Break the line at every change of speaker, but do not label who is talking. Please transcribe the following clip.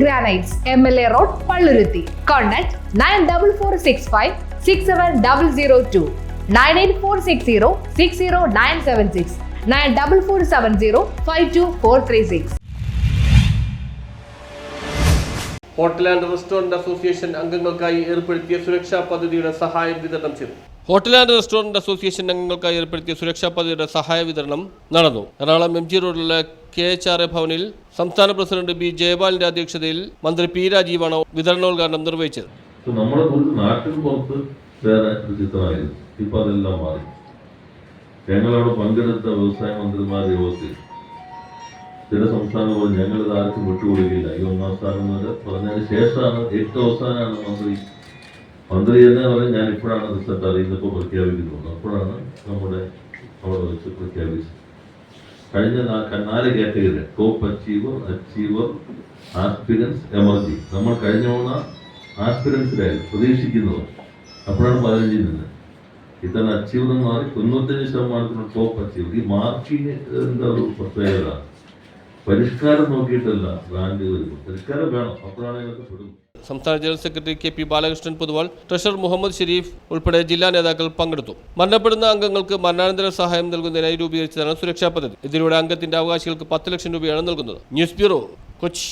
Granites M L A road Palluruthy contact nine double four six five six seven double zero two nine eight four six zero six zero nine seven six nine double four seven zero five two four three six
hotel and restaurant association അംഗങ്ങൾക്കായി ഏർപ്പെടുത്തിയ സുരക്ഷാ പദ്ധതിയുടെ സഹായം വിതരണം ചെയ്തു. Hotel and restaurant association അംഗങ്ങൾക്കായി ഏർപ്പെടുത്തിയ സുരക്ഷാ പദ്ധതിയുടെ സഹായ വിതരണം നടന്നു. എറണാകുളം എം ജി റോഡിലെ കെ എച്ച് ആർ എ ഭവനിൽ സംസ്ഥാന പ്രസിഡന്റ് ബി ജയപാലിന്റെ അധ്യക്ഷതയിൽ മന്ത്രി പി രാജീവാണ് വിതരണോദ്ഘാടനം നിർവഹിച്ചത്.
നമ്മുടെ വേറെ മാറി. ഞങ്ങളവിടെ പങ്കെടുത്ത വ്യവസായ മന്ത്രിമാരുടെ യോഗത്തിൽ ചില സംസ്ഥാനം പോലെ ഞങ്ങൾ ഇത് ആർക്കും വിട്ടുകൊടുക്കില്ല. ഈ ഒന്നാം സ്ഥാനം പറഞ്ഞതിന് ശേഷമാണ് ഏറ്റവും അവസാനമാണ് മന്ത്രി മന്ത്രി തന്നെ പറഞ്ഞാൽ ഞാൻ ഇപ്പോഴാണ് റിസൾട്ട് അറിയുന്നപ്പോൾ പ്രഖ്യാപിക്കുന്നത് അപ്പോഴാണ് നമ്മുടെ അവിടെ വെച്ച് പ്രഖ്യാപിച്ചത്. കഴിഞ്ഞ നാല് category top achiever achiever aspirants emerging നമ്മൾ കഴിഞ്ഞ തവണ ആസ്പിരൻസിലായിരുന്നു പ്രതീക്ഷിക്കുന്നത്. അപ്പോഴാണ് പതിനഞ്ചിൽ നിന്ന്. ഇത്തവണ അച്ചീവർ എന്ന് മാറി തൊണ്ണൂറ്റഞ്ച് ശതമാനത്തിന് ടോപ്പ് അച്ചീവർ ഈ മാർക്കിന് എന്താ ഒരു പ്രത്യേകത? പരിഷ്കാരം നോക്കിയിട്ടല്ല റാങ്ക് വരുന്നത്. പരിഷ്കാരം വേണം. അപ്പോഴാണ് ഇതൊക്കെ പെടുന്നത്.
സംസ്ഥാന general secretary K P Balakrishnan Poduval treasurer Muhammad Sharif ഉൾപ്പെടെ ജില്ലാ നേതാക്കൾ പങ്കെടുത്തു. മരണപ്പെടുന്ന അംഗങ്ങൾക്ക് മരണാനന്തര സഹായം നൽകുന്നതിനായി രൂപീകരിച്ചതാണ് സുരക്ഷാ പദ്ധതി. ഇതിലൂടെ അംഗത്തിന്റെ അവകാശികൾക്ക് പത്ത് ലക്ഷം രൂപയാണ് നൽകുന്നത്. News bureau Kochi.